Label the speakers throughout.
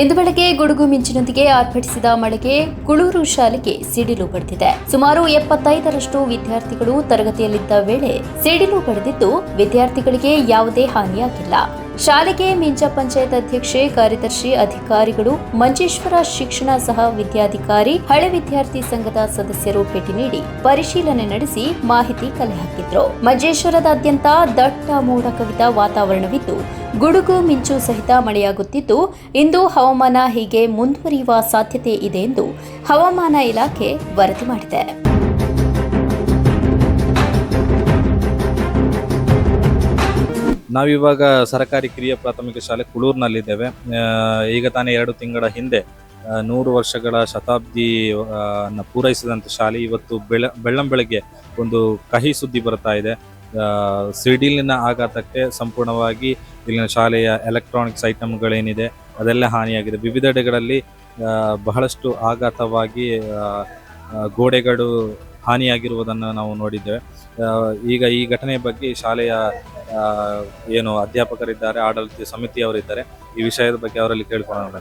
Speaker 1: ಇಂದು ಬೆಳಗ್ಗೆ ಗುಡುಗು ಮಿಂಚಿನೊಂದಿಗೆ ಆರ್ಭಟಿಸಿದ ಮಳೆಗೆ ಕುಳೂರು ಶಾಲೆಗೆ ಸಿಡಿಲು ಪಡೆದಿದೆ ಸುಮಾರು ಎಪ್ಪತ್ತೈದರಷ್ಟು ವಿದ್ಯಾರ್ಥಿಗಳು ತರಗತಿಯಲ್ಲಿದ್ದ ವೇಳೆ ಸಿಡಿಲು ಪಡೆದಿದ್ದು ವಿದ್ಯಾರ್ಥಿಗಳಿಗೆ ಯಾವುದೇ ಹಾನಿಯಾಗಿಲ್ಲ. ಶಾಲೆಗೆ ಮಿಂಚ ಪಂಚಾಯತ್ ಅಧ್ಯಕ್ಷೆ, ಕಾರ್ಯದರ್ಶಿ, ಅಧಿಕಾರಿಗಳು, ಮಂಜೇಶ್ವರ ಶಿಕ್ಷಣ ಸಹ ವಿದ್ಯಾಧಿಕಾರಿ, ಹಳೆ ವಿದ್ಯಾರ್ಥಿ ಸಂಘದ ಸದಸ್ಯರು ಭೇಟಿ ನೀಡಿ ಪರಿಶೀಲನೆ ನಡೆಸಿ ಮಾಹಿತಿ ಕಲೆ ಹಾಕಿದ್ರು. ಮಂಜೇಶ್ವರದಾದ್ಯಂತ ದಟ್ಟ ಮೋಡ ಕವಿದ ವಾತಾವರಣವಿದ್ದು, ಗುಡುಗು ಮಿಂಚು ಸಹಿತ ಮಳೆಯಾಗುತ್ತಿದ್ದು, ಇಂದು ಹವಾಮಾನ ಹೀಗೆ ಮುಂದುವರಿಯುವ ಸಾಧ್ಯತೆ ಇದೆ ಎಂದು ಹವಾಮಾನ ಇಲಾಖೆ ವರದಿ ಮಾಡಿದೆ.
Speaker 2: ನಾವಿವಾಗ ಸರ್ಕಾರಿ ಕಿರಿಯ ಪ್ರಾಥಮಿಕ ಶಾಲೆ ಕುಳೂರಿನಲ್ಲಿದ್ದೇವೆ. ಈಗ ತಾನೇ ಎರಡು ತಿಂಗಳ ಹಿಂದೆ ನೂರು ವರ್ಷಗಳ ಶತಾಬ್ದಿ ಪೂರೈಸಿದಂಥ ಶಾಲೆ ಇವತ್ತು ಬೆಳ ಬೆಳ್ಳಂ ಬೆಳಗ್ಗೆ ಒಂದು ಕಹಿ ಸುದ್ದಿ ಬರ್ತಾ ಇದೆ. ಸಿಡಿಲಿನ ಆಘಾತಕ್ಕೆ ಸಂಪೂರ್ಣವಾಗಿ ಇಲ್ಲಿನ ಶಾಲೆಯ ಎಲೆಕ್ಟ್ರಾನಿಕ್ಸ್ ಐಟಮ್ಗಳೇನಿದೆ ಅದೆಲ್ಲ ಹಾನಿಯಾಗಿದೆ. ವಿವಿಧೆಡೆಗಳಲ್ಲಿ ಬಹಳಷ್ಟು ಆಘಾತವಾಗಿ ಗೋಡೆಗಳು ಹಾನಿಯಾಗಿರುವುದನ್ನು ನಾವು ನೋಡಿದ್ದೇವೆ. ಈಗ ಈ ಘಟನೆಯ ಬಗ್ಗೆ ಶಾಲೆಯ ಏನು ಅಧ್ಯಾಪಕರಿದ್ದಾರೆ, ಆಡಳಿತ ಸಮಿತಿಯವರಿದ್ದಾರೆ ಈ ವಿಷಯದ ಬಗ್ಗೆ ಅವರಲ್ಲಿ ಕೇಳ್ಕೊಳ್ಳೋಣ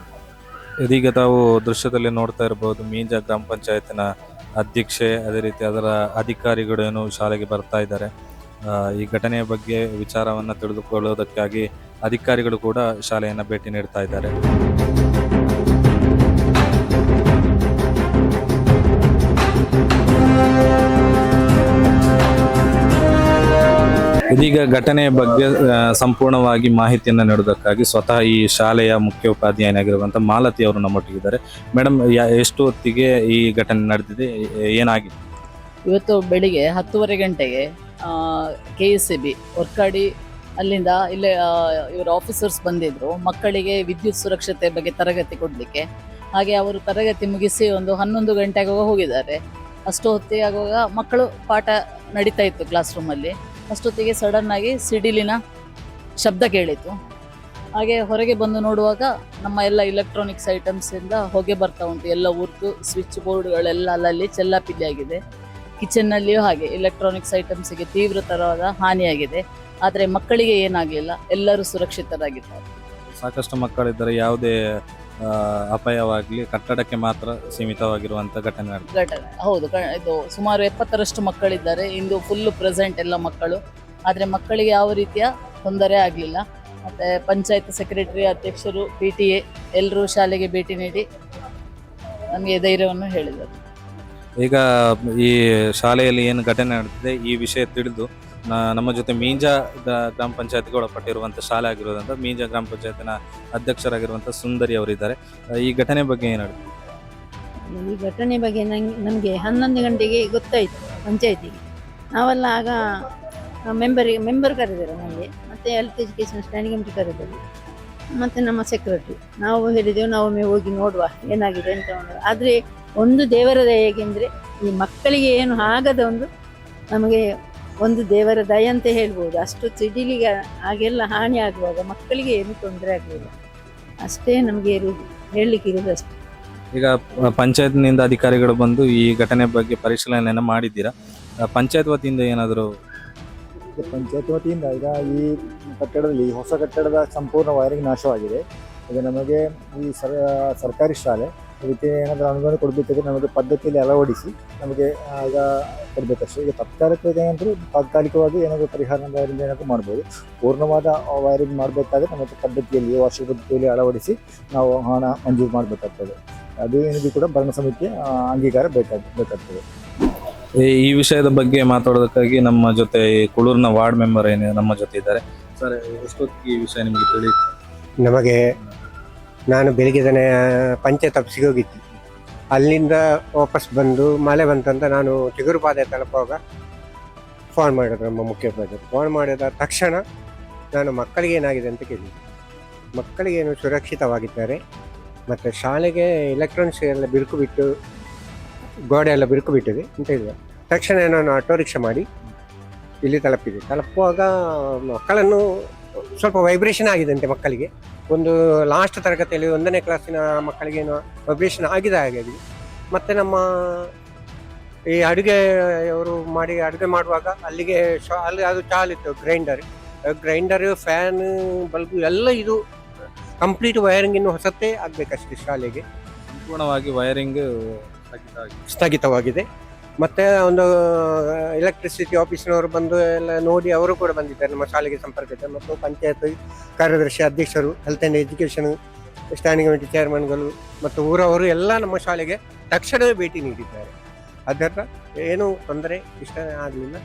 Speaker 2: ಇದೀಗ ತಾವು ದೃಶ್ಯದಲ್ಲಿ ನೋಡ್ತಾ ಇರಬಹುದು ಮೀಂಜ ಗ್ರಾಮ ಪಂಚಾಯತ್ನ ಅಧ್ಯಕ್ಷೆ, ಅದೇ ರೀತಿ ಅದರ ಅಧಿಕಾರಿಗಳು ಏನು ಶಾಲೆಗೆ ಬರ್ತಾ ಇದ್ದಾರೆ. ಈ ಘಟನೆಯ ಬಗ್ಗೆ ವಿಚಾರವನ್ನು ತಿಳಿದುಕೊಳ್ಳೋದಕ್ಕಾಗಿ ಅಧಿಕಾರಿಗಳು ಕೂಡ ಶಾಲೆಯನ್ನು ಭೇಟಿ ನೀಡ್ತಾ ಇದ್ದಾರೆ. ಇದೀಗ ಘಟನೆಯ ಬಗ್ಗೆ ಸಂಪೂರ್ಣವಾಗಿ ಮಾಹಿತಿಯನ್ನು ನೀಡುವುದಕ್ಕಾಗಿ ಸ್ವತಃ ಈ ಶಾಲೆಯ ಮುಖ್ಯೋಪಾಧ್ಯಾಯನಾಗಿರುವಂತಹ ಮಾಲತಿ ಅವರು ನಮ್ಮೊಟ್ಟಿಗಿದ್ದಾರೆ. ಮೇಡಮ್ ಎಷ್ಟು ಹೊತ್ತಿಗೆ ಈ ಘಟನೆ ನಡೆದಿದೆ? ಏನಾಗಿದೆ?
Speaker 3: ಇವತ್ತು ಬೆಳಿಗ್ಗೆ ಹತ್ತುವರೆ ಗಂಟೆಗೆ K S C B Horkadi ಅಲ್ಲಿಂದ ಇಲ್ಲೇ ಇವರು ಆಫೀಸರ್ಸ್ ಬಂದಿದ್ದರು ಮಕ್ಕಳಿಗೆ ವಿದ್ಯುತ್ ಸುರಕ್ಷತೆ ಬಗ್ಗೆ ತರಗತಿ ಕೊಡಲಿಕ್ಕೆ. ಹಾಗೆ ಅವರು ತರಗತಿ ಮುಗಿಸಿ ಒಂದು ಹನ್ನೊಂದು ಗಂಟೆಗೆ ಹೋಗಿದ್ದಾರೆ. ಅಷ್ಟು ಹೊತ್ತಿಗೆ ಆಗುವಾಗ ಮಕ್ಕಳು ಪಾಠ ನಡೀತಾ ಇತ್ತು ಕ್ಲಾಸ್ ರೂಮಲ್ಲಿ ಅಷ್ಟೊತ್ತಿಗೆ ಸಡನ್ ಆಗಿ ಸಿಡಿಲಿನ ಶಬ್ದ ಕೇಳಿತು. ಹಾಗೆ ಹೊರಗೆ ಬಂದು ನೋಡುವಾಗ ನಮ್ಮ ಎಲ್ಲ ಇಲೆಕ್ಟ್ರಾನಿಕ್ಸ್ ಐಟಮ್ಸಿಂದ ಹೊಗೆ ಬರ್ತಾ ಉಂಟು. ಎಲ್ಲ ಉರ್ದು ಸ್ವಿಚ್ ಬೋರ್ಡ್ಗಳೆಲ್ಲ ಅಲ್ಲಲ್ಲಿ ಚೆಲ್ಲಾಪಿಲ್ಲಿ ಆಗಿದೆ ಕಿಚನ್ನಲ್ಲಿಯೂ ಹಾಗೆ ಎಲೆಕ್ಟ್ರಾನಿಕ್ಸ್ ಐಟಮ್ಸ್ಗೆ ತೀವ್ರತರವಾದ ಹಾನಿಯಾಗಿದೆ. ಆದರೆ ಮಕ್ಕಳಿಗೆ ಏನಾಗಲಿಲ್ಲ, ಎಲ್ಲರೂ ಸುರಕ್ಷಿತರಾಗಿದ್ದಾರೆ.
Speaker 2: ಸಾಕಷ್ಟು ಮಕ್ಕಳಿದ್ದಾರೆ, ಯಾವುದೇ ಅಪಾಯವಾಗ್ಲಿ ಕಟ್ಟಡಕ್ಕೆ ಮಾತ್ರ ಸೀಮಿತವಾಗಿರುವಂತ ಘಟನೆ ನಡೆದಿದೆ.
Speaker 3: ಘಟನೆ. ಹೌದು ಕ- ಇದು ಸುಮಾರು ಎಪ್ಪತ್ತರಷ್ಟು ಮಕ್ಕಳಿದ್ದಾರೆ. ಇಂದು ಫುಲ್ಲು ಪ್ರೆಸೆಂಟ್ ಎಲ್ಲ ಮಕ್ಕಳು. ಆದರೆ ಮಕ್ಕಳಿಗೆ ಯಾವ ರೀತಿಯ ತೊಂದರೆ ಆಗಲಿಲ್ಲ. ಮತ್ತೆ ಪಂಚಾಯತ್ ಸೆಕ್ರೆಟರಿ ಅಧ್ಯಕ್ಷರು ಪಿ ಟಿ ಎ ಎಲ್ಲರೂ ಶಾಲೆಗೆ ಭೇಟಿ ನೀಡಿ ನಮಗೆ ಧೈರ್ಯವನ್ನು ಹೇಳಿದರು.
Speaker 2: ಈಗ ಈ ಶಾಲೆಯಲ್ಲಿ ಏನು ಘಟನೆ ನಡೆದಿದೆ ಈ ವಿಷಯ ತಿಳಿದು ನಮ್ಮ ಜೊತೆ ಮೀಂಜ ಗ್ರಾಮ ಪಂಚಾಯತ್ಗೆ ಒಳಪಟ್ಟಿರುವಂಥ ಶಾಲೆ ಆಗಿರೋದ್ರಿಂದ ಮೀಂಜ ಗ್ರಾಮ ಪಂಚಾಯತ್ನ ಅಧ್ಯಕ್ಷರಾಗಿರುವಂಥ ಸುಂದರಿ ಅವರಿದ್ದಾರೆ. ಈ ಘಟನೆ ಬಗ್ಗೆ ಏನು ನಡೆದಿದೆ
Speaker 4: ಈ ಘಟನೆ ಬಗ್ಗೆ ನಂಗೆ, ನಮಗೆ ಹನ್ನೊಂದು ಗಂಟೆಗೆ ಗೊತ್ತಾಯಿತು ಪಂಚಾಯತಿಗೆ. ನಾವೆಲ್ಲ ಆಗ ಮೆಂಬರಿಗೆ ಮೆಂಬರ್ ಕರೆದರು ನನಗೆ ಮತ್ತು ಹೆಲ್ತ್ ಎಜುಕೇಷನ್ ಸ್ಟ್ಯಾಂಡಿಂಗ್ ಕಮಿಟಿ ಕರೆದರು ಮತ್ತು ನಮ್ಮ ಸೆಕ್ರೆಟರಿ ನಾವು ಹೇಳಿದೆವು, ನಾವು ಒಮ್ಮೆ ಹೋಗಿ ನೋಡುವ ಏನಾಗಿದೆ ಅಂತ ಆದರೆ ಒಂದು ದೇವರ ದಯೆಗೆಂದರೆ ಈ ಮಕ್ಕಳಿಗೆ ಏನು ಆಗದ ಒಂದು ನಮಗೆ ಒಂದು ದೇವರ ದಯ ಅಂತ ಹೇಳ್ಬೋದು. ಅಷ್ಟು ಸಿಡಿಲಿಗೆ ಹಾಗೆಲ್ಲ ಹಾನಿ ಆಗುವಾಗ ಮಕ್ಕಳಿಗೆ ಏನು ತೊಂದರೆ ಆಗಲಿಲ್ಲ. ಅಷ್ಟೇ ನಮಗೆ ಇರುವುದು ಹೇಳಲಿಕ್ಕೆ ಇರುವುದು ಅಷ್ಟೇ.
Speaker 2: ಈಗ ಪಂಚಾಯತ್ನಿಂದ ಅಧಿಕಾರಿಗಳು ಬಂದು ಈ ಘಟನೆ ಬಗ್ಗೆ ಪರಿಶೀಲನೆಯನ್ನು ಮಾಡಿದ್ದೀರಾ? ಪಂಚಾಯತ್ ವತಿಯಿಂದ ಏನಾದರೂ
Speaker 5: ಪಂಚಾಯತ್ ವತಿಯಿಂದ ಈಗ ಈ ಕಟ್ಟಡದಲ್ಲಿ ಹೊಸ ಕಟ್ಟಡದ ಸಂಪೂರ್ಣ ವೈರಿಂಗ್ ನಾಶವಾಗಿದೆ. ಈಗ ನಮಗೆ ಈ ಸರ್ ಸರ್ಕಾರಿ ಶಾಲೆ ಇದಕ್ಕೆ ಏನಾದರೂ ಅನುದಾನ ಕೊಡಬೇಕಾದ್ರೆ ನಮಗೆ ಪದ್ಧತಿಯಲ್ಲಿ ಅಳವಡಿಸಿ ನಮಗೆ ಆಗ ಈಗ ಕೊಡಬೇಕಷ್ಟೇ. ಈಗ ತತ್ಕಾಲಕ್ಕೆ ಏನಾದರೂ ತಾತ್ಕಾಲಿಕವಾಗಿ ಏನಾದರೂ ಪರಿಹಾರ ವೈರಿಂಗ್ ಏನಾದರೂ ಮಾಡ್ಬೋದು. ಪೂರ್ಣವಾದ ವೈರಿಂಗ್ ಮಾಡಬೇಕಾದ್ರೆ ನಮಗೆ ಪದ್ಧತಿಯಲ್ಲಿ ವಾರ್ಷಿಕ ಪದ್ಧತಿಯಲ್ಲಿ ಅಳವಡಿಸಿ ನಾವು ಹಣ ಮಂಜೂರು ಮಾಡಬೇಕಾಗ್ತದೆ. ಅದು ಏನಿದೆ ಕೂಡ ಭರಣ ಸಮಿತಿಯ ಅಂಗೀಕಾರ ಬೇಕಾಗ ಬೇಕಾಗ್ತದೆ.
Speaker 2: ಈ ಈ ವಿಷಯದ ಬಗ್ಗೆ ಮಾತಾಡೋದಕ್ಕಾಗಿ ನಮ್ಮ ಜೊತೆ ಈ ಕುಳೂರಿನ ವಾರ್ಡ್ ಮೆಂಬರ್ ಏನಿದೆ ನಮ್ಮ ಜೊತೆ ಇದ್ದಾರೆ. ಸರ್ ಎಷ್ಟೊತ್ತಿಗೆ ಈ ವಿಷಯ ನಿಮಗೆ ತಿಳಿಯುತ್ತೆ?
Speaker 6: ನಮಗೆ ನಾನು ಬೆಳಿಗ್ಗೆ ತಾನೆ ಪಂಚಾಯತ್ ಆಫೀಸಿಗೆ ಹೋಗಿದ್ದೆ. ಅಲ್ಲಿಂದ ವಾಪಸ್ ಬಂದು ಮಳೆ ಬಂತಂತ ನಾನು ಚಿಗುರುಪಾದೆ ತಲುಪುವಾಗ ಫೋನ್ ಮಾಡಿದ್ರು ನಮ್ಮ ಮುಖ್ಯೋಪಾಧ್ಯಾಯರು ಫೋನ್ ಮಾಡಿದ ತಕ್ಷಣ ನಾನು ಮಕ್ಕಳಿಗೆ ಏನಾಗಿದೆ ಅಂತ ಕೇಳಿದೆ. ಮಕ್ಕಳಿಗೇನು ಸುರಕ್ಷಿತವಾಗಿದ್ದಾರೆ, ಮತ್ತು ಶಾಲೆಗೆ ಎಲೆಕ್ಟ್ರಾನಿಕ್ಸ್ ಎಲ್ಲ ಬಿರುಕು ಬಿಟ್ಟು, ಗೋಡೆ ಎಲ್ಲ ಬಿರುಕು ಬಿಟ್ಟಿದೆ ಅಂತ ಹೇಳಿದೆ. ತಕ್ಷಣ ನಾನು ಆಟೋ ರಿಕ್ಷಾ ಮಾಡಿ ಇಲ್ಲಿ ತಲುಪಿದೆ. ತಲುಪುವಾಗ ಮಕ್ಕಳನ್ನು ಸ್ವಲ್ಪ ವೈಬ್ರೇಷನ್ ಆಗಿದೆ ಅಂತೆ ಮಕ್ಕಳಿಗೆ. ಒಂದು ಲಾಸ್ಟ್ ತರಗತಿಯಲ್ಲಿ ಒಂದನೇ ಕ್ಲಾಸಿನ ಮಕ್ಕಳಿಗೆ ಏನು ವೈಬ್ರೇಷನ್ ಆಗಿದೆ ಹಾಗೆ ಆಗಿದೆ ಮತ್ತೆ ನಮ್ಮ ಈ ಅಡುಗೆ ಅವರು ಮಾಡಿ ಅಡುಗೆ ಮಾಡುವಾಗ ಅಲ್ಲಿಗೆ ಶಾ ಅಲ್ಲಿ ಅದು ಚಾಲಿತ್ತು ಗ್ರೈಂಡರ್ ಗ್ರೈಂಡರ್ ಫ್ಯಾನ್ ಬಲ್ಬ್ ಎಲ್ಲ ಇದು ಕಂಪ್ಲೀಟ್ ವೈರಿಂಗ್ ಇನ್ನು ಹೊಸತ್ತೇ ಆಗಬೇಕಷ್ಟೇ ಶಾಲೆಗೆ.
Speaker 2: ಸಂಪೂರ್ಣವಾಗಿ ವೈರಿಂಗ್ ಸ್ಥಗಿತ
Speaker 6: ಸ್ಥಗಿತವಾಗಿದೆ. ಮತ್ತೆ ಒಂದು ಎಲೆಕ್ಟ್ರಿಸಿಟಿ ಆಫೀಸ್ನವರು ಬಂದು ಎಲ್ಲ ನೋಡಿ ಅವರು ಕೂಡ ಬಂದಿದ್ದಾರೆ ನಮ್ಮ ಶಾಲೆಗೆ ಸಂಪರ್ಕಿತ ಮತ್ತು ಪಂಚಾಯತ್ ಕಾರ್ಯದರ್ಶಿ, ಅಧ್ಯಕ್ಷರು health and education standing committee ಚೇರ್ಮನ್ಗಳು ಮತ್ತು ಊರವರು ಎಲ್ಲ ನಮ್ಮ ಶಾಲೆಗೆ ತಕ್ಷಣವೇ ಭೇಟಿ ನೀಡಿದ್ದಾರೆ. ಅದರ ಏನೂ ತೊಂದರೆ ಇಷ್ಟ ಆಗಲಿಲ್ಲ.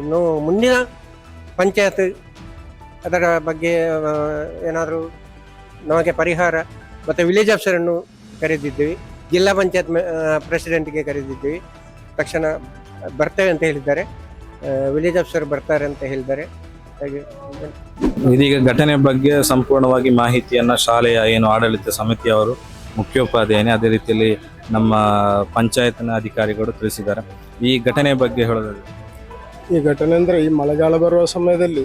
Speaker 6: ಇನ್ನು ಮುಂದಿನ ಪಂಚಾಯತ್ ಅದರ ಬಗ್ಗೆ ಏನಾದರೂ ನಮಗೆ ಪರಿಹಾರ ಮತ್ತು ವಿಲೇಜ್ ಆಫೀಸರನ್ನು ಕರೆದಿದ್ದೀವಿ. ಜಿಲ್ಲಾ ಪಂಚಾಯತ್ ಪ್ರೆಸಿಡೆಂಟ್ಗೆ ಕರೆದಿದ್ದೀವಿ. ತಕ್ಷಣ ಬರ್ತೇವೆ ಅಂತ ಹೇಳಿದ್ದಾರೆ. ವಿಲೇಜ್ ಆಫೀಸರ್ ಬರ್ತಾರೆ ಅಂತ ಹೇಳಿದ್ದಾರೆ. ಹಾಗೆ
Speaker 2: ಇದೀಗ ಘಟನೆ ಬಗ್ಗೆ ಸಂಪೂರ್ಣವಾಗಿ ಮಾಹಿತಿಯನ್ನ ಶಾಲೆಯ ಏನು ಆಡಳಿತ ಸಮಿತಿಯವರು ಮುಖ್ಯೋಪಾಧ್ಯಾಯನೇ ಅದೇ ರೀತಿಯಲ್ಲಿ ನಮ್ಮ ಪಂಚಾಯತ್ನ ಅಧಿಕಾರಿಗಳು ತಿಳಿಸಿದ್ದಾರೆ. ಈ ಘಟನೆ ಬಗ್ಗೆ ಹೇಳೋದಾದ್ರೆ?
Speaker 7: ಈ ಘಟನೆ ಅಂದರೆ ಈ ಮಳೆಗಾಲ ಬರುವ ಸಮಯದಲ್ಲಿ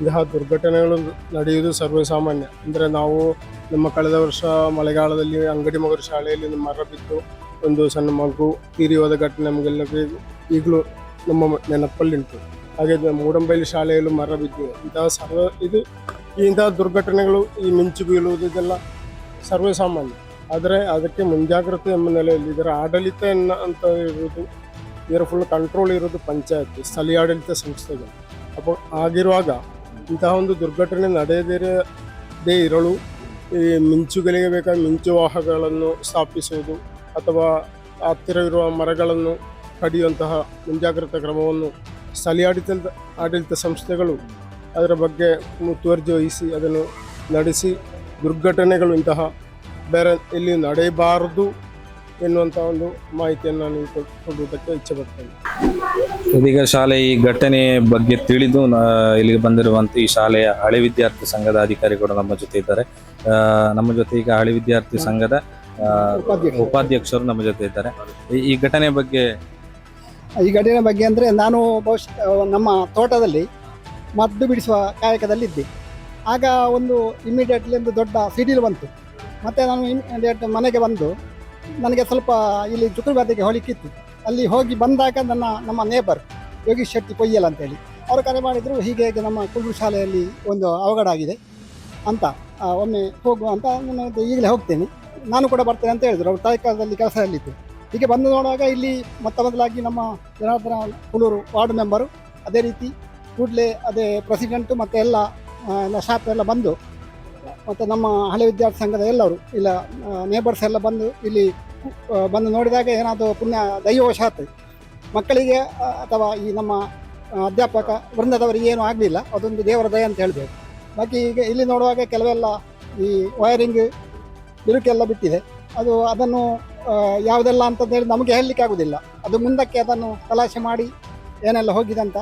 Speaker 7: ಇಂತಹ ದುರ್ಘಟನೆಗಳು ನಡೆಯುವುದು ಸರ್ವೇಸಾಮಾನ್ಯ. ಅಂದರೆ ನಾವು ನಮ್ಮ ಕಳೆದ ವರ್ಷ ಮಳೆಗಾಲದಲ್ಲಿ ಅಂಗಡಿ ಮಗರು ಶಾಲೆಯಲ್ಲಿ ಮರ ಬಿದ್ದು ಒಂದು ಸಣ್ಣ ಮಗು ತೀರಿ ಹೋದ ಘಟನೆ ನಮಗೆಲ್ಲರಿಗೆ ಈಗಲೂ ನಮ್ಮ ನೆನಪಲ್ಲಿಂಟು ಹಾಗೆ ಮೂಡಂಬೈಲಿ ಶಾಲೆಯಲ್ಲೂ ಮರ ಬಿದ್ದು ಇಂತಹ ಸರ್ವ ಇದು ಇಂತಹ ದುರ್ಘಟನೆಗಳು ಈ ಮಿಂಚು ಬೀಳುವುದು ಇದೆಲ್ಲ ಸರ್ವೇಸಾಮಾನ್ಯ. ಆದರೆ ಅದಕ್ಕೆ ಮುಂಜಾಗ್ರತೆ ಎಂಬ ನೆಲೆಯಲ್ಲಿ ಇದರ ಆಡಳಿತ ಅಂತ ಇರುವುದು, ಇದರ ಫುಲ್ ಕಂಟ್ರೋಲ್ ಇರೋದು ಪಂಚಾಯತ್, ಸ್ಥಳೀಯ ಆಡಳಿತ ಸಂಸ್ಥೆಗಳು. ಅಪ್ಪ ಆಗಿರುವಾಗ ಇಂತಹ ಒಂದು ದುರ್ಘಟನೆ ನಡೆಯದೇ ಇರಲು ಈ ಮಿಂಚುಗಳಿಗೆ ಬೇಕಾದ ಮಿಂಚು ವಾಹಗಳನ್ನು ಸ್ಥಾಪಿಸುವುದು ಅಥವಾ ಹತ್ತಿರವಿರುವ ಮರಗಳನ್ನು ಕಡಿಯುವಂತಹ ಮುಂಜಾಗ್ರತಾ ಕ್ರಮವನ್ನು ಸ್ಥಳೀಯ ಆಡಳಿತ ಸಂಸ್ಥೆಗಳು ಅದರ ಬಗ್ಗೆ ಮುತುವರ್ಜಿ ವಹಿಸಿ ಅದನ್ನು ನಡೆಸಿ ದುರ್ಘಟನೆಗಳು ಇಂತಹ ಬೇರೆ ಇಲ್ಲಿ ನಡೆಯಬಾರದು ಎನ್ನುವಂಥ ಒಂದು ಮಾಹಿತಿಯನ್ನು ನಾನು ಕೊಡ್- ಕೊಡುವುದಕ್ಕೆ ಇಚ್ಛೆ ಪಡ್ತೇನೆ.
Speaker 2: ಇದೀಗ ಶಾಲೆ ಈ ಘಟನೆ ಬಗ್ಗೆ ತಿಳಿದು ಇಲ್ಲಿಗೆ ಬಂದಿರುವಂಥ ಈ ಶಾಲೆಯ ಹಳೆ ವಿದ್ಯಾರ್ಥಿ ಸಂಘದ ಅಧಿಕಾರಿಗಳು ನಮ್ಮ ಜೊತೆ ಇದ್ದಾರೆ. ನಮ್ಮ ಜೊತೆ ಈಗ ಹಳೆ ವಿದ್ಯಾರ್ಥಿ ಸಂಘದ ಉಪಾಧ್ಯಕ್ಷರು. ನಮ್ಮ ಜೊತೆ ಇದ್ದಾರೆ. ಈ- ಈ ಘಟನೆ ಬಗ್ಗೆ
Speaker 8: ಈ ಘಟನೆ ಬಗ್ಗೆ ಅಂದರೆ ನಾನು ಬಹುಶಃ ನಮ್ಮ ತೋಟದಲ್ಲಿ ಮದ್ದು ಬಿಡಿಸುವ ಕಾಯಕದಲ್ಲಿದ್ದೆ. ಆಗ ಒಂದು ಇಮಿಡಿಯೇಟ್ಲಿ ಒಂದು ದೊಡ್ಡ ಸಿಡಿಲು ಬಂತು. ಮತ್ತು ನಾನು ಇಮಿಡಿಯೇಟ್ ಮನೆಗೆ ಬಂದು ನನಗೆ ಸ್ವಲ್ಪ ಇಲ್ಲಿ ಚುಕ್ರಬಾದಿಗೆ ಹೋಲಿಕ್ಕಿತ್ತು ಅಲ್ಲಿ ಹೋಗಿ ಬಂದಾಗ ನನ್ನ ನಮ್ಮ ನೇಬರ್ ಯೋಗೀಶ್ ಶೆಟ್ಟಿ ಕೊಯ್ಯಲ್ ಅಂತೇಳಿ. ಅವರು ಕರೆ ಮಾಡಿದರು ಹೀಗೆ ಹೀಗೆ ನಮ್ಮ ಕುಲ್ರು ಶಾಲೆಯಲ್ಲಿ ಒಂದು ಅವಘಡ ಆಗಿದೆ ಅಂತ ಆ, ಒಮ್ಮೆ ಹೋಗುವ ಅಂತ ನಾನು ಈಗಲೇ ಹೋಗ್ತೇನೆ. ನಾನು ಕೂಡ ಬರ್ತೇನೆ ಅಂತ ಹೇಳಿದ್ರು. ಅವರು ತಾಯ್ಕಾಲದಲ್ಲಿ ಕೆಲಸದಲ್ಲಿತ್ತು ಹೀಗೆ ಬಂದು ನೋಡುವಾಗ ಇಲ್ಲಿ ಮೊತ್ತ ಮೊದಲಾಗಿ ನಮ್ಮ ಜನಾರ್ದನ ಹುಲೂರು ವಾರ್ಡ್ ಮೆಂಬರು, ಅದೇ ರೀತಿ ಕೂಡಲೇ ಅದೇ ಪ್ರೆಸಿಡೆಂಟು ಮತ್ತು ಎಲ್ಲ ಎಲ್ಲ ಸ್ಟಾಫ್ ಎಲ್ಲ ಬಂದು, ಮತ್ತು ನಮ್ಮ ಹಳೆ ವಿದ್ಯಾರ್ಥಿ ಸಂಘದ ಎಲ್ಲರೂ, ಇಲ್ಲ ನೇಬರ್ಸ್ ಎಲ್ಲ ಬಂದು ಇಲ್ಲಿ ಬಂದು ನೋಡಿದಾಗ ಏನಾದರೂ ಪುಣ್ಯ ದೈವವಶಾತ್ ಮಕ್ಕಳಿಗೆ ಅಥವಾ ಈ ನಮ್ಮ ಅಧ್ಯಾಪಕ ವೃಂದದವರಿಗೆ ಏನೂ ಆಗಲಿಲ್ಲ. ಅದೊಂದು ದೇವರ ದಯ ಅಂತ ಹೇಳಬೇಕು ಬಾಕಿ ಈಗ ಇಲ್ಲಿ ನೋಡುವಾಗ ಕೆಲವೆಲ್ಲ ಈ ವೈರಿಂಗ್ ಬಿರುಕೆಲ್ಲ ಬಿಟ್ಟಿದೆ. ಅದು ಅದನ್ನು ಯಾವುದೆಲ್ಲ ಅಂತಂದೇಳಿ ನಮಗೆ ಹೇಳಲಿಕ್ಕೆ ಆಗುವುದಿಲ್ಲ ಅದು ಮುಂದಕ್ಕೆ ಅದನ್ನು ತಲಾಶೆ ಮಾಡಿ ಏನೆಲ್ಲ ಹೋಗಿದೆ ಅಂತ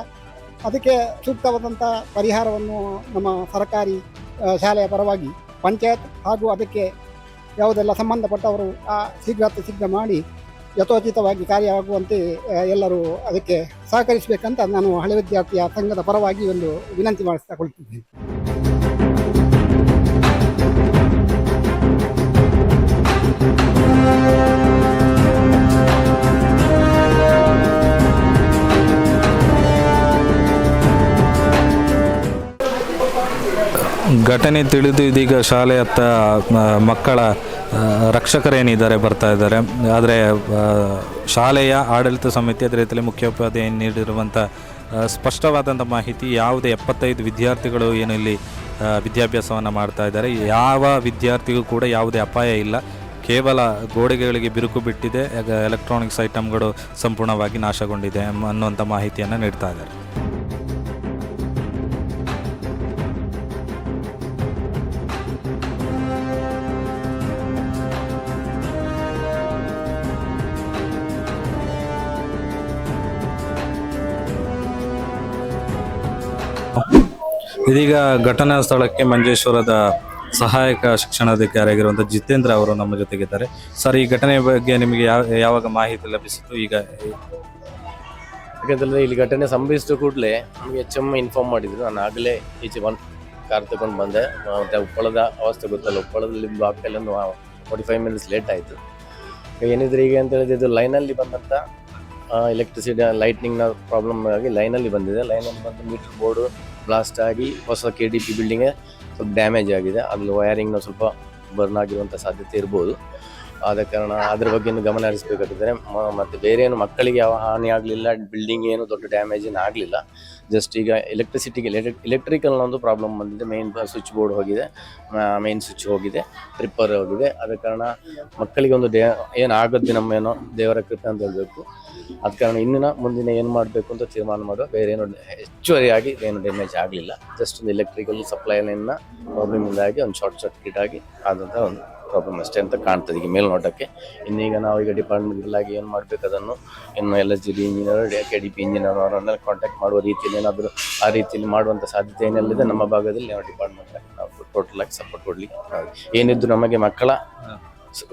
Speaker 8: ಅದಕ್ಕೆ ಸೂಕ್ತವಾದಂಥ ಪರಿಹಾರವನ್ನು ನಮ್ಮ ಸರ್ಕಾರಿ ಶಾಲೆಯ ಪರವಾಗಿ ಪಂಚಾಯತ್ ಹಾಗೂ ಅದಕ್ಕೆ ಯಾವುದೆಲ್ಲ ಸಂಬಂಧಪಟ್ಟವರು, ಆ ಶೀಘ್ರ ಶೀಘ್ರ ಮಾಡಿ ಯಥೋಚಿತವಾಗಿ ಕಾರ್ಯವಾಗುವಂತೆ ಎಲ್ಲರೂ ಅದಕ್ಕೆ ಸಹಕರಿಸಬೇಕಂತ ನಾನು ಹಳೆ ವಿದ್ಯಾರ್ಥಿಯ ಸಂಘದ ಪರವಾಗಿ ಒಂದು ವಿನಂತಿ ಮಾಡಿಸ್ತಾ ಕೊಳ್ತಿದ್ದೇನೆ.
Speaker 2: ಘಟನೆ ತಿಳಿದು ಇದೀಗ ಶಾಲೆಯತ್ತ ಹತ್ತ ಮಕ್ಕಳ ರಕ್ಷಕರೇನಿದ್ದಾರೆ ಬರ್ತಾ ಇದ್ದಾರೆ. ಆದರೆ ಶಾಲೆಯ ಆಡಳಿತ ಸಮಿತಿ ಅದೇ ರೀತಿಯಲ್ಲಿ ಮುಖ್ಯೋಪಾಧ್ಯಾಯ ನೀಡಿರುವಂಥ ಸ್ಪಷ್ಟವಾದಂಥ ಮಾಹಿತಿ ಯಾವುದೇ ಎಪ್ಪತ್ತೈದು ವಿದ್ಯಾರ್ಥಿಗಳು ಏನು ಇಲ್ಲಿ ವಿದ್ಯಾಭ್ಯಾಸವನ್ನು ಮಾಡ್ತಾ ಇದ್ದಾರೆ. ಯಾವ ವಿದ್ಯಾರ್ಥಿಗೂ ಕೂಡ ಯಾವುದೇ ಅಪಾಯ ಇಲ್ಲ. ಕೇವಲ ಗೋಡೆಗಳಿಗೆ ಬಿರುಕು ಬಿಟ್ಟಿದೆ. ಎಲೆಕ್ಟ್ರಾನಿಕ್ಸ್ ಐಟಮ್ಗಳು ಸಂಪೂರ್ಣವಾಗಿ ನಾಶಗೊಂಡಿದೆ ಅನ್ನುವಂಥ ಮಾಹಿತಿಯನ್ನು ನೀಡ್ತಾ ಇದ್ದಾರೆ. ಇದೀಗ ಘಟನಾ ಸ್ಥಳಕ್ಕೆ ಮಂಜೇಶ್ವರದ ಸಹಾಯಕ ಶಿಕ್ಷಣಾಧಿಕಾರಿಯಾಗಿರುವಂಥ ಜಿತೇಂದ್ರ ಅವರು ನಮ್ಮ ಜೊತೆಗಿದ್ದಾರೆ. ಸರ್, ಈ ಘಟನೆ ಬಗ್ಗೆ ನಿಮಗೆ ಯಾವ, ಯಾವಾಗ ಮಾಹಿತಿ ಲಭಿಸಿತು ಈಗ
Speaker 9: ಯಾಕಂತಂದರೆ ಇಲ್ಲಿ ಘಟನೆ ಸಂಭವಿಸಿದ ಕೂಡಲೇ ನಮಗೆ ಎಚ್ ಎಂ ಇನ್ಫಾರ್ಮ್ ಮಾಡಿದ್ರು. ನಾನು ಆಗಲೇ ಈಚೆ ಬಂದು, ಕಾರ್ ತಗೊಂಡು ಬಂದೆ. ಮತ್ತೆ ಉಪ್ಪಳದ ಅವಸ್ಥೆ ಗೊತ್ತಲ್ಲ ಉಪ್ಪಳದಲ್ಲಿ ಬಾಕಲ್ಲಿ ಒಂದು ಫಾರ್ಟಿ ಫೈವ್ ಮಿನಿಟ್ಸ್ ಲೇಟ್ ಆಯಿತು. ಏನಿದ್ರೆ ಈಗ ಅಂತ ಹೇಳಿದ್ರೆ ಇದು ಲೈನಲ್ಲಿ ಬಂದಂಥ ಎಲೆಕ್ಟ್ರಿಸಿಟಿ ಲೈಟ್ನಿಂಗ್ನ ಪ್ರಾಬ್ಲಮ್ ಆಗಿ ಲೈನಲ್ಲಿ ಬಂದಿದೆ. ಲೈನಲ್ಲಿ ಬಂದು ಮೀಟರ್ ಬೋರ್ಡು ಬ್ಲಾಸ್ಟ್ ಆಗಿ ಹೊಸ ಕೆ ಡಿ ಪಿ ಬಿಲ್ಡಿಂಗ್ ಸ್ವಲ್ಪ ಡ್ಯಾಮೇಜ್ ಆಗಿದೆ. ಅಲ್ಲಿ ವೈರಿಂಗ್ನ ಸ್ವಲ್ಪ ಬರ್ನ್ ಆಗಿರುವಂಥ ಸಾಧ್ಯತೆ ಇರ್ಬೋದು. ಆದ ಕಾರಣ ಅದ್ರ ಬಗ್ಗೆ ಇನ್ನು ಗಮನ ಹರಿಸಬೇಕಾಗಿದ್ದರೆ ಮತ್ತು ಬೇರೆ ಏನು ಮಕ್ಕಳಿಗೆ ಯಾವ ಹಾನಿ ಆಗಲಿಲ್ಲ ಬಿಲ್ಡಿಂಗ್ ಏನು ದೊಡ್ಡ ಡ್ಯಾಮೇಜ್ ಏನು ಆಗಲಿಲ್ಲ. ಜಸ್ಟ್ ಈಗ ಎಲೆಕ್ಟ್ರಿಸಿಟಿಗೆ ಎಲೆಕ್ಟ್ರಿಕಲ್ ಒಂದು ಪ್ರಾಬ್ಲಮ್ ಬಂದಿದೆ. ಮೇನ್ ಸ್ವಿಚ್ ಬೋರ್ಡ್ ಹೋಗಿದೆ. ಮೇನ್ ಸ್ವಿಚ್ ಹೋಗಿದೆ. ಟ್ರಿಪ್ಪರ್ ಹೋಗಿದೆ. ಆದ ಕಾರಣ ಮಕ್ಕಳಿಗೆ ಒಂದು ಡೇ ಏನು ನಮ್ಮೇನೋ ದೇವರ ಕೃಪೆ ಅಂತ ಹೇಳಬೇಕು. ಆದ ಕಾರಣ ಇನ್ನೂ ಮುಂದಿನ ಏನು ಮಾಡಬೇಕು ಅಂತ ತೀರ್ಮಾನ ಮಾಡುವ. ಬೇರೆ ಏನು ಹೆಚ್ಚುವರಿಯಾಗಿ ಏನು ಡ್ಯಾಮೇಜ್ ಆಗಲಿಲ್ಲ. ಜಸ್ಟ್ ಒಂದು ಎಲೆಕ್ಟ್ರಿಕಲ್ ಸಪ್ಲೈ ಲೈನ್ನ ಪ್ರಾಬ್ಲಮಿಂದಾಗಿ ಒಂದು ಶಾರ್ಟ್ ಸರ್ಕ್ಯೂಟ್ ಆಗಿ ಆದಂಥ ಒಂದು ಪ್ರಾಬ್ಲಮ್ ಅಷ್ಟೇ ಅಂತ ಕಾಣ್ತದೆ. ಈಗ ಮೇಲ್ನೋಟಕ್ಕೆ. ಇನ್ನೀಗ ನಾವು ಈಗ ಡಿಪಾರ್ಟ್ಮೆಂಟ್ಗಳಾಗಿ ಏನು ಮಾಡಬೇಕು ಅದನ್ನು ಇನ್ನು L S G D engineer K D P engineer ಅವರನ್ನೆಲ್ಲ ಕಾಂಟ್ಯಾಕ್ಟ್ ಮಾಡುವ ರೀತಿಯಲ್ಲಿ ಏನಾದರೂ ಆ ರೀತಿಯಲ್ಲಿ ಮಾಡುವಂಥ ಸಾಧ್ಯತೆ ಏನೆಲ್ಲಿದೆ ನಮ್ಮ ಭಾಗದಲ್ಲಿ ನಾವು ಡಿಪಾರ್ಟ್ಮೆಂಟ್ ನಾವು ಟೋಟಲ್ ಆಗಿ ಸಪೋರ್ಟ್ ಕೊಡಲಿಕ್ಕೆ ಏನಿದ್ದು ನಮಗೆ ಮಕ್ಕಳ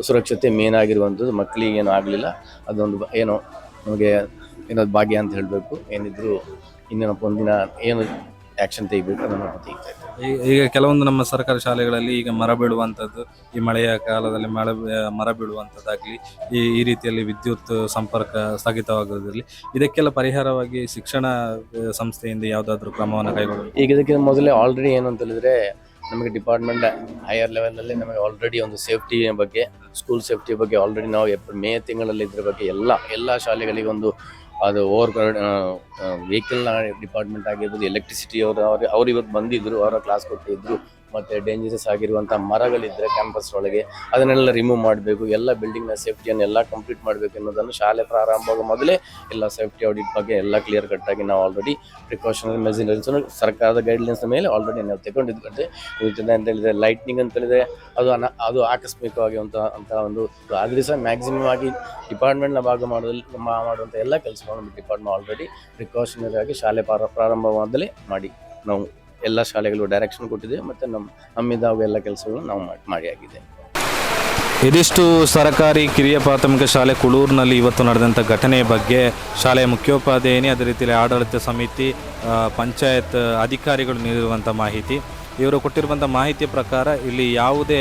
Speaker 9: ಸುರಕ್ಷತೆ ಮೇನ್ ಆಗಿರುವಂಥದ್ದು ಮಕ್ಕಳಿಗೆ ಏನು ಆಗಲಿಲ್ಲ. ಅದೊಂದು ಬ- ಏನೋ ನಮಗೆ ಏನಾದ್ರು ಭಾಗ್ಯ ಅಂತ ಹೇಳಬೇಕು. ಏನಿದ್ರು ಇನ್ನೇನಪ್ಪ ಒಂದಿನ ಏನು ಆ್ಯಕ್ಷನ್ ತೆಗಿಬೇಕು ಅದನ್ನು ತೆಗಿತಾ
Speaker 2: ಈಗ ಕೆಲವೊಂದು ನಮ್ಮ ಸರ್ಕಾರಿ ಶಾಲೆಗಳಲ್ಲಿ ಈಗ ಮರ ಬೀಳುವಂಥದ್ದು ಈ ಮಳೆಯ ಕಾಲದಲ್ಲಿ ಮಳೆ ಬೀ- ಮರ ಬೀಳುವಂಥದ್ದಾಗಲಿ ಈ ಈ ರೀತಿಯಲ್ಲಿ ವಿದ್ಯುತ್ ಸಂಪರ್ಕ ಸ್ಥಗಿತವಾಗೋದಿರಲಿ ಇದಕ್ಕೆಲ್ಲ ಪರಿಹಾರವಾಗಿ ಶಿಕ್ಷಣ ಆ, ಸಂಸ್ಥೆಯಿಂದ ಯಾವುದಾದ್ರೂ ಕ್ರಮವನ್ನು ಕೈಗೊಳ್ಳಬೇಕು
Speaker 9: ಈಗ ಇದಕ್ಕೆ ಮೊದಲೇ ಆಲ್ರೆಡಿ ಏನು ಅಂತ ಹೇಳಿದ್ರೆ ನಮಗೆ ಡಿಪಾರ್ಟ್ಮೆಂಟ್ ಹೈಯರ್ ಲೆವೆಲಲ್ಲಿ ನಮಗೆ ಆಲ್ರೆಡಿ ಒಂದು ಸೇಫ್ಟಿ ಬಗ್ಗೆ ಸ್ಕೂಲ್ ಸೇಫ್ಟಿ ಬಗ್ಗೆ ಆಲ್ರೆಡಿ ನಾವು ಏಪ್ರಿಲ್ ಮೇ ತಿಂಗಳಲ್ಲಿ ಇದ್ರ ಬಗ್ಗೆ ಎಲ್ಲ ಎಲ್ಲ ಶಾಲೆಗಳಿಗೆ ಒಂದು ಅದು ಓವರ್ ವೆಹಿಕಲ್ನ ಡಿಪಾರ್ಟ್ಮೆಂಟ್ ಆಗಿರ್ಬೋದು ಎಲೆಕ್ಟ್ರಿಸಿಟಿ ಅವರು, ಅವ್ರು ಅವ್ರು ಇವತ್ತು ಬಂದಿದ್ರು, ಅವರ ಕ್ಲಾಸ್ ಕೊಟ್ಟಿದ್ರು. ಮತ್ತು ಡೇಂಜರಸ್ ಆಗಿರುವಂಥ ಮರಗಳಿದ್ದರೆ ಕ್ಯಾಂಪಸ್ ಒಳಗೆ ಅದನ್ನೆಲ್ಲ ರಿಮೂವ್ ಮಾಡಬೇಕು. ಎಲ್ಲ ಬಿಲ್ಡಿಂಗ್ನ ಸೇಫ್ಟಿಯನ್ನು ಎಲ್ಲ ಕಂಪ್ಲೀಟ್ ಮಾಡಬೇಕು ಅನ್ನೋದನ್ನು ಶಾಲೆ ಪ್ರಾರಂಭವಾಗುವ ಮೊದಲೇ ಎಲ್ಲ ಸೇಫ್ಟಿ ಆಡಿಟ್ ಬಗ್ಗೆ ಎಲ್ಲ ಕ್ಲಿಯರ್ ಕಟ್ಟಾಗಿ ನಾವು ಆಲ್ರೆಡಿ ಪ್ರಿಕಾಷನರಿ ಮೆಜಿನರಿ ಸರ್ಕಾರದ ಗೈಡ್ಲೈನ್ಸ್ ಮೇಲೆ ಆಲ್ರೆಡಿ ನಾವು ತಗೊಂಡಿದ್ದೆ ಇವತ್ತಿನ ಅಂತ ಹೇಳಿದರೆ ಲೈಟ್ನಿಂಗ್ ಅಂತ ಹೇಳಿದರೆ ಅದು ಅನ, ಅದು ಆಕಸ್ಮಿಕವಾಗಿ ಅಂತ ಒಂದು ಆದರೆ ಸಹ ಮ್ಯಾಕ್ಸಿಮಮ್ ಆಗಿ ಡಿಪಾರ್ಟ್ಮೆಂಟ್ನ ಭಾಗ ಮಾಡೋದಲ್ಲಿ ಮಾಡುವಂಥ ಎಲ್ಲ ಕೆಲಸಗಳನ್ನು ಡಿಪಾರ್ಟ್ಮೆಂಟ್ ಆಲ್ರೆಡಿ ಪ್ರಿಕಾಷನರಿ ಆಗಿ ಶಾಲೆ ಪ್ರಾರ, ಪ್ರಾರಂಭವಾದಲೇ ಮಾಡಿ ನಾವು. ಎಲ್ಲ ಶಾಲೆಗಳು ಡೈರೆಕ್ಷನ್ ಕೊಟ್ಟಿದೆ, ಮತ್ತು ನಮ್ಮ ನಮ್ಮಿಂದ ಅವೆಲ್ಲ ಕೆಲಸಗಳು ನಾವು ಮಾಡಿ ಮಾಡಿ ಆಗಿದೆ.
Speaker 2: ಇದಿಷ್ಟು ಸರಕಾರಿ ಕಿರಿಯ ಪ್ರಾಥಮಿಕ ಶಾಲೆ ಕುಳೂರಿನಲ್ಲಿ ಇವತ್ತು ನಡೆದಂಥ ಘಟನೆಯ ಬಗ್ಗೆ ಶಾಲೆಯ ಮುಖ್ಯೋಪಾಧ್ಯಾಯಿನಿ, ಅದೇ ರೀತಿಯಲ್ಲಿ ಆಡಳಿತ ಸಮಿತಿ ಪಂಚಾಯತ್ ಅಧಿಕಾರಿಗಳು ನೀಡಿರುವಂಥ ಮಾಹಿತಿ. ಇವರು ಕೊಟ್ಟಿರುವಂಥ ಮಾಹಿತಿಯ ಪ್ರಕಾರ ಇಲ್ಲಿ ಯಾವುದೇ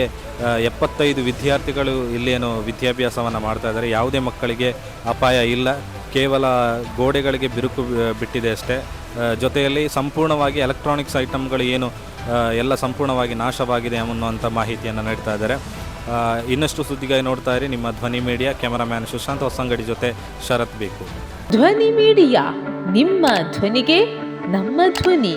Speaker 2: ಎಪ್ಪತ್ತೈದು ವಿದ್ಯಾರ್ಥಿಗಳು ಇಲ್ಲೇನು ವಿದ್ಯಾಭ್ಯಾಸವನ್ನು ಮಾಡ್ತಾ ಇದ್ದಾರೆ. ಯಾವುದೇ ಮಕ್ಕಳಿಗೆ ಅಪಾಯ ಇಲ್ಲ. ಕೇವಲ ಗೋಡೆಗಳಿಗೆ ಬಿರುಕು ಬಿಟ್ಟಿದೆ ಅಷ್ಟೇ. ಜೊತೆಯಲ್ಲಿ ಸಂಪೂರ್ಣವಾಗಿ ಎಲೆಕ್ಟ್ರಾನಿಕ್ಸ್ ಐಟಮ್ಗಳು ಏನು ಎಲ್ಲ ಸಂಪೂರ್ಣವಾಗಿ ನಾಶವಾಗಿದೆ ಅನ್ನುವಂಥ ಮಾಹಿತಿಯನ್ನು ನೀಡ್ತಾ ಇದ್ದಾರೆ. ಇನ್ನಷ್ಟು ಸುದ್ದಿಗಾಗಿ ನೋಡ್ತಾ ಇರಿ. ನಿಮ್ಮ ಧ್ವನಿ ಮೀಡಿಯಾ, ಕ್ಯಾಮರಾಮ್ಯಾನ್ ಸುಶಾಂತ್ ಹೊಸಂಗಡಿ ಜೊತೆ ಶರತ್ ಬೇಕು.
Speaker 10: ಧ್ವನಿ ಮೀಡಿಯಾ, ನಿಮ್ಮ ಧ್ವನಿಗೆ ನಮ್ಮ ಧ್ವನಿ.